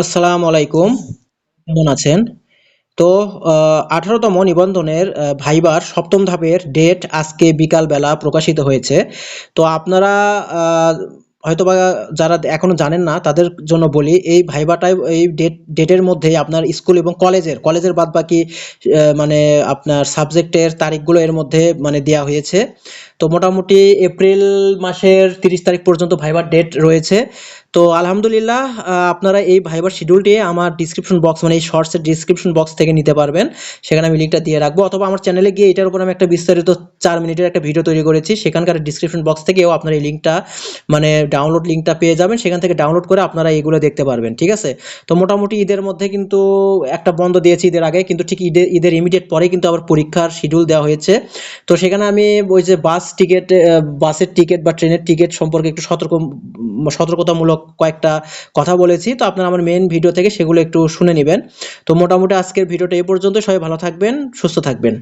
আসসালামু আলাইকুম। কেমন আছেন? তো আঠারোতম নিবন্ধনের ভাইবার সপ্তম ধাপের ডেট আজকে বিকাল বেলা প্রকাশিত হয়েছে। তো আপনারা হয়তোবা যারা এখনও জানেন না, তাদের জন্য বলি, এই ভাইবাটাই, এই ডেট ডেটের মধ্যেই আপনার স্কুল এবং কলেজের কলেজের বাদ বাকি মানে আপনার সাবজেক্টের তারিখগুলো এর মধ্যে মানে দেওয়া হয়েছে। তো মোটামুটি এপ্রিল মাসের তিরিশ তারিখ পর্যন্ত ভাইবার ডেট রয়েছে। তো আলহামদুলিল্লাহ আপনারা এই ভাইবার শিডিউলটি আমার ডিসক্রিপশন বক্স মানে এই শর্টসের ডিসক্রিপশন বক্স থেকে নিতে পারবেন। সেখানে আমি লিঙ্কটা দিয়ে রাখব। অথবা আমার চ্যানেলে গিয়ে এটার উপর আমি একটা বিস্তারিত চার মিনিটের একটা ভিডিও তৈরি করেছি। সেখানকার ডিসক্রিপশন বক্স থেকেও আপনার এই লিঙ্কটা মানে ডাউনলোড লিঙ্কটা পেয়ে যাবেন। সেখান থেকে ডাউনলোড করে আপনারা এগুলো দেখতে পারবেন, ঠিক আছে? তো মোটামুটি ঈদের মধ্যে কিন্তু একটা বন্ধ দিয়েছি ঈদের আগে। কিন্তু ঠিক ঈদের ঈদের ইমিডিয়েট পরে কিন্তু আবার পরীক্ষার শিডিউল দেওয়া হয়েছে। তো সেখানে আমি ওই যে বাস টিকিট বাসের টিকিট বা ট্রেনের টিকিট সম্পর্কে একটু সতর্ক, সতর্কতামূলক কয়েকটা কথা বলেছি। তো আপনারা আমার মেন ভিডিও থেকে সেগুলো একটু শুনে নেবেন। তো মোটামুটি আজকের ভিডিওটা এই পর্যন্ত সবাই ভালো থাকবেন, সুস্থ থাকবেন।